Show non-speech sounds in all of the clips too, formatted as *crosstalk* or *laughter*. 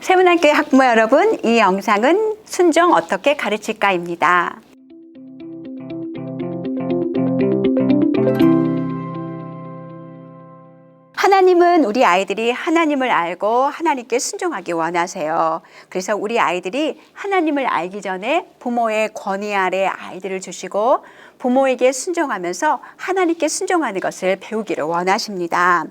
세문학교의 학부모 여러분, 이 영상은 순종 어떻게 가르칠까입니다. 하나님은 우리 아이들이 하나님을 알고 하나님께 순종하기 원하세요. 그래서 우리 아이들이 하나님을 알기 전에 부모의 권위 아래 아이들을 주시고 부모에게 순종하면서 하나님께 순종하는 것을 배우기를 원하십니다.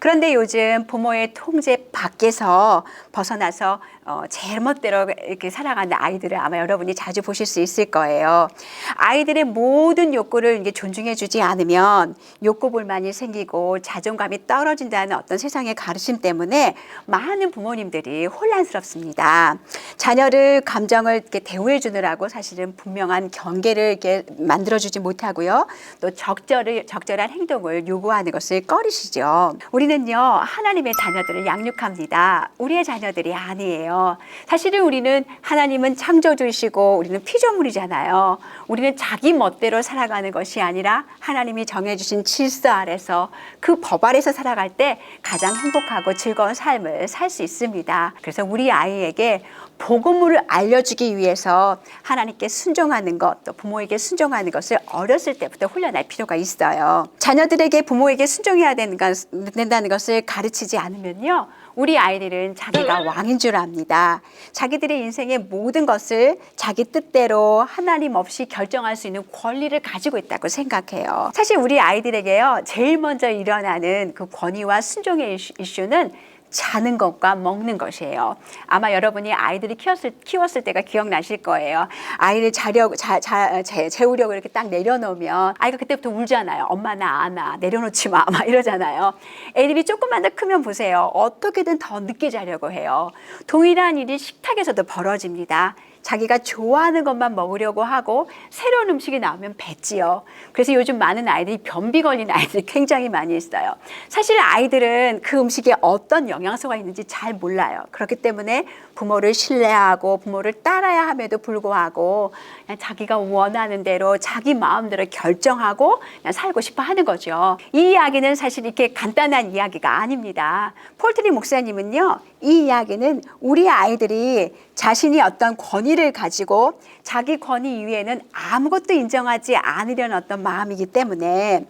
그런데 요즘 부모의 통제 밖에서 벗어나서 어, 제멋대로 이렇게 살아가는 아이들을 아마 여러분이 자주 보실 수 있을 거예요. 아이들의 모든 욕구를 이게 존중해주지 않으면 욕구 불만이 생기고 자존감이 떨어진다는 어떤 세상의 가르침 때문에 많은 부모님들이 혼란스럽습니다. 자녀를 감정을 이렇게 대우해 주느라고 사실은 분명한 경계를 이렇게 만들어 주지 못하고요. 또 적절을 적절한 행동을 요구하는 것을 꺼리시죠. 우리는요 하나님의 자녀들을 양육합니다. 우리의 자녀들이 아니에요. 사실은 우리는 하나님은 창조주이시고 우리는 피조물이잖아요. 우리는 자기 멋대로 살아가는 것이 아니라 하나님이 정해주신 질서 아래서 그 법 아래서 살아갈 때 가장 행복하고 즐거운 삶을 살 수 있습니다. 그래서 우리 아이에게 복음을 알려주기 위해서 하나님께 순종하는 것, 또 부모에게 순종하는 것을 어렸을 때부터 훈련할 필요가 있어요. 자녀들에게 부모에게 순종해야 되는 것, 된다는 것을 가르치지 않으면요. 우리 아이들은 자기가 왕인 줄 압니다. 자기들의 인생의 모든 것을 자기 뜻대로 하나님 없이 결정할 수 있는 권리를 가지고 있다고 생각해요. 사실 우리 아이들에게요, 제일 먼저 일어나는 그 권위와 순종의 이슈- 이슈는 자는 것과 먹는 것이에요. 아마 여러분이 아이들이 키웠을, 키웠을 때가 기억나실 거예요. 아이를 자려고, 자, 자, 재, 재우려고 이렇게 딱 내려놓으면 아이가 그때부터 울잖아요. 엄마 나 안아. 내려놓지 마. 막 이러잖아요. 애들이 조금만 더 크면 보세요. 어떻게든 더 늦게 자려고 해요. 동일한 일이 식탁에서도 벌어집니다. 자기가 좋아하는 것만 먹으려고 하고 새로운 음식이 나오면 뱉지요. 그래서 요즘 많은 아이들이 변비 걸린 아이들이 굉장히 많이 있어요. 사실 아이들은 그 음식에 어떤 영양소가 있는지 잘 몰라요. 그렇기 때문에 부모를 신뢰하고 부모를 따라야 함에도 불구하고 자기가 원하는 대로 자기 마음대로 결정하고 살고 싶어 하는 거죠. 이 이야기는 사실 이렇게 간단한 이야기가 아닙니다. 폴트리 목사님은요, 이 이야기는 우리 아이들이 자신이 어떤 권위를 가지고 자기 권위 이외에는 아무것도 인정하지 않으려는 어떤 마음이기 때문에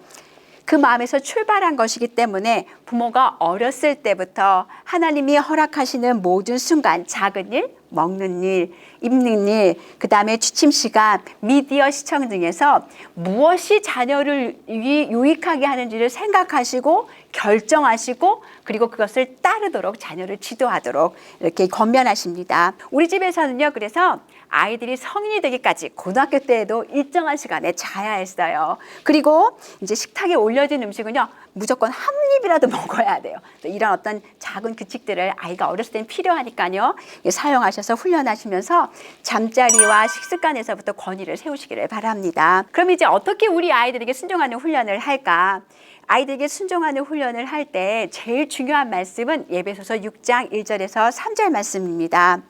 그 마음에서 출발한 것이기 때문에 부모가 어렸을 때부터 하나님이 허락하시는 모든 순간 작은 일, 먹는 일, 입는 일, 그 다음에 취침 시간, 미디어 시청 등에서 무엇이 자녀를 유- 유익하게 하는지를 생각하시고 결정하시고 그리고 그것을 따르도록 자녀를 지도하도록 이렇게 권면하십니다. 우리 집에서는요, 그래서 아이들이 성인이 되기까지 고등학교 때에도 일정한 시간에 자야 했어요. 그리고 이제 식탁에 올려진 음식은요, 무조건 한 입이라도 *laughs* 먹어야 돼요. 또 이런 어떤 작은 규칙들을 아이가 어렸을 땐 필요하니까요. 예, 사용하셔서 훈련하시면서 잠자리와 식습관에서부터 권위를 세우시기를 바랍니다. 그럼 이제 어떻게 우리 아이들에게 순종하는 훈련을 할까? 아이들에게 순종하는 훈련을 할 때 제일 중요한 말씀은 예배소서 6장 1절에서 3절 말씀입니다.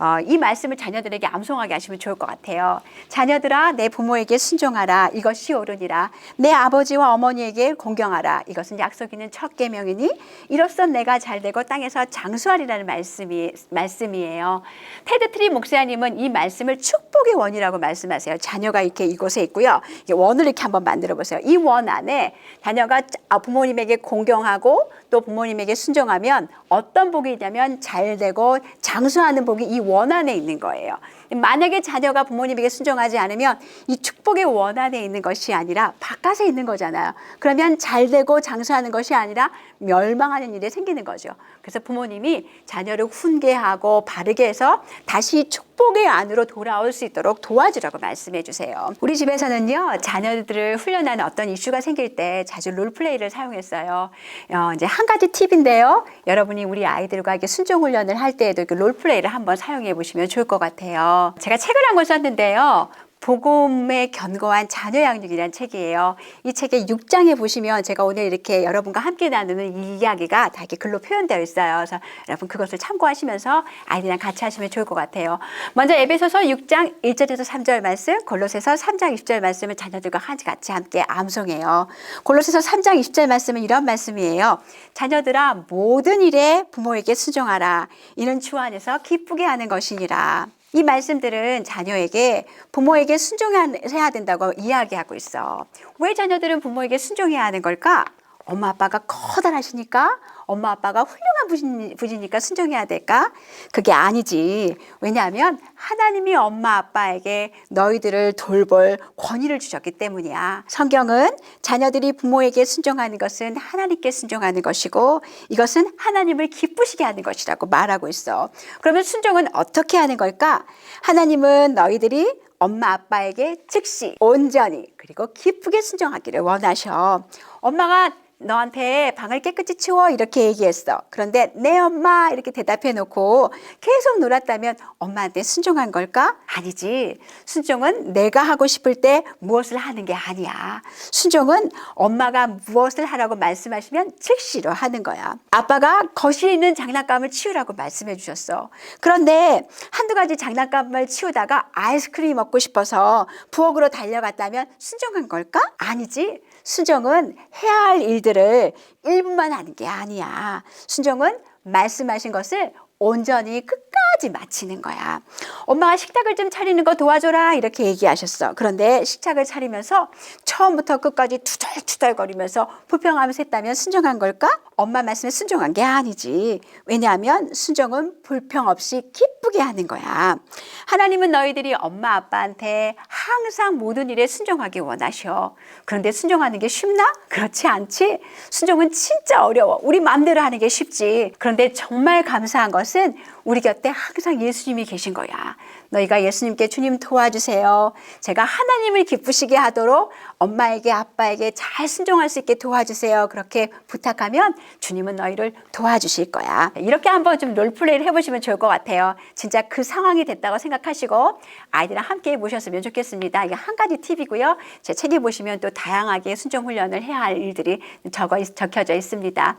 어, 이 말씀을 자녀들에게 암송하게 하시면 좋을 것 같아요. 자녀들아, 내 부모에게 순종하라. 이것이 옳으니라. 내 아버지와 어머니에게 공경하라. 이것은 약속 있는 첫 계명이니 이로써 내가 잘되고 땅에서 장수하리라는 말씀이 말씀이에요. 테드 트리 목사님은 이 말씀을 축복의 원이라고 말씀하세요. 자녀가 이렇게 이곳에 있고요. 원을 이렇게 한번 만들어 보세요. 이 원 안에 자녀가 아, 부모님에게 공경하고 또 부모님에게 순종하면 어떤 복이 있냐면 잘되고 장수하는 복이 이원 안에 있는 거예요. 만약에 자녀가 부모님에게 순종하지 않으면 이 축복의 원 안에 있는 것이 아니라 바깥에 있는 거잖아요. 그러면 잘 되고 장수하는 것이 아니라 멸망하는 일이 생기는 거죠. 그래서 부모님이 자녀를 훈계하고 바르게 해서 다시 축복의 안으로 돌아올 수 있도록 도와주라고 말씀해 주세요. 우리 집에서는요, 자녀들을 훈련하는 어떤 이슈가 생길 때 자주 롤플레이를 사용했어요. 어, 이제 한 가지 팁인데요. 여러분이 우리 아이들과 이렇게 순종 훈련을 할 때에도 이렇게 롤플레이를 한번 사용해 보시면 좋을 것 같아요. 제가 책을 한 권 썼는데요. 복음에 견고한 자녀 양육이라는 책이에요. 이 책의 6장에 보시면 제가 오늘 이렇게 여러분과 함께 나누는 이 이야기가 다 이렇게 글로 표현되어 있어요. 그래서 여러분 그것을 참고하시면서 아이들이랑 같이 하시면 좋을 것 같아요. 먼저 에베소서 6장 1절에서 3절 말씀, 골로새서 3장 20절 말씀을 자녀들과 같이 함께 암송해요. 골로새서 3장 20절 말씀은 이런 말씀이에요. 자녀들아 모든 일에 부모에게 순종하라. 이는 주 안에서 기쁘게 하는 것이니라. 이 말씀들은 자녀에게 부모에게 순종해야 된다고 이야기하고 있어. 왜 자녀들은 부모에게 순종해야 하는 걸까? 엄마 아빠가 커다라시니까 엄마 아빠가 훌륭한 부신- 분이니까 순종해야 될까? 그게 아니지. 왜냐하면 하나님이 엄마 아빠에게 너희들을 돌볼 권위를 주셨기 때문이야. 성경은 자녀들이 부모에게 순종하는 것은 하나님께 순종하는 것이고 이것은 하나님을 기쁘시게 하는 것이라고 말하고 있어. 그러면 순종은 어떻게 하는 걸까? 하나님은 너희들이 엄마 아빠에게 즉시 온전히 그리고 기쁘게 순종하기를 원하셔. 엄마가 너한테 방을 깨끗이 치워 이렇게 얘기했어. 그런데 내 엄마 이렇게 대답해 놓고 계속 놀았다면 엄마한테 순종한 걸까? 아니지. 순종은 내가 하고 싶을 때 무엇을 하는 게 아니야. 순종은 엄마가 무엇을 하라고 말씀하시면 즉시로 하는 거야. 아빠가 거실에 있는 장난감을 치우라고 말씀해 주셨어. 그런데 한두 가지 장난감을 치우다가 아이스크림 먹고 싶어서 부엌으로 달려갔다면 순종한 걸까? 아니지. 순종은 해야 할 일들을 1분만 하는 게 아니야. 순종은 말씀하신 것을 온전히 끝까지 마치는 거야. 엄마가 식탁을 좀 차리는 거 도와줘라 이렇게 얘기하셨어. 그런데 식탁을 차리면서 처음부터 끝까지 투덜투덜거리면서 불평하면서 했다면 순종한 걸까? 엄마 말씀에 순종한 게 아니지. 왜냐하면 순종은 불평 없이 기쁘게 하는 거야. 하나님은 너희들이 엄마 아빠한테 항상 모든 일에 순종하기 원하셔. 그런데 순종하는 게 쉽나? 그렇지 않지. 순종은 진짜 어려워. 우리 마음대로 하는 게 쉽지. 그런데 정말 감사한 것은 우리 곁에 항상 예수님이 계신 거야. 너희가 예수님께 주님 도와주세요. 제가 하나님을 기쁘시게 하도록 엄마에게 아빠에게 잘 순종할 수 있게 도와주세요. 그렇게 부탁하면 주님은 너희를 도와주실 거야. 이렇게 한번 좀 롤플레이를 해보시면 좋을 것 같아요. 진짜 그 상황이 됐다고 생각하시고 아이들이랑 함께 모셨으면 좋겠습니다. 이게 한 가지 팁이고요. 제 책에 보시면 또 다양하게 순종 훈련을 해야 할 일들이 적어 있- 적혀져 있습니다.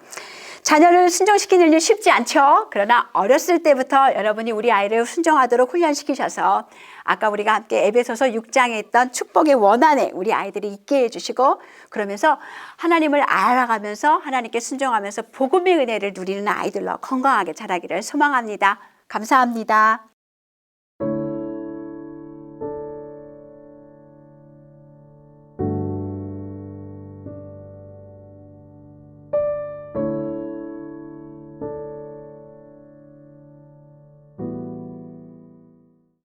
자녀를 순종시키는 일 쉽지 않죠. 그러나 어렸을 때부터 여러분이 우리 아이를 순종하도록 훈련시키 셔서 아까 우리가 함께 에베소서 6장에 있던 축복의 원안에 우리 아이들이 있게 해주시고 그러면서 하나님을 알아가면서 하나님께 순종하면서 복음의 은혜를 누리는 아이들로 건강하게 자라기를 소망합니다. 감사합니다.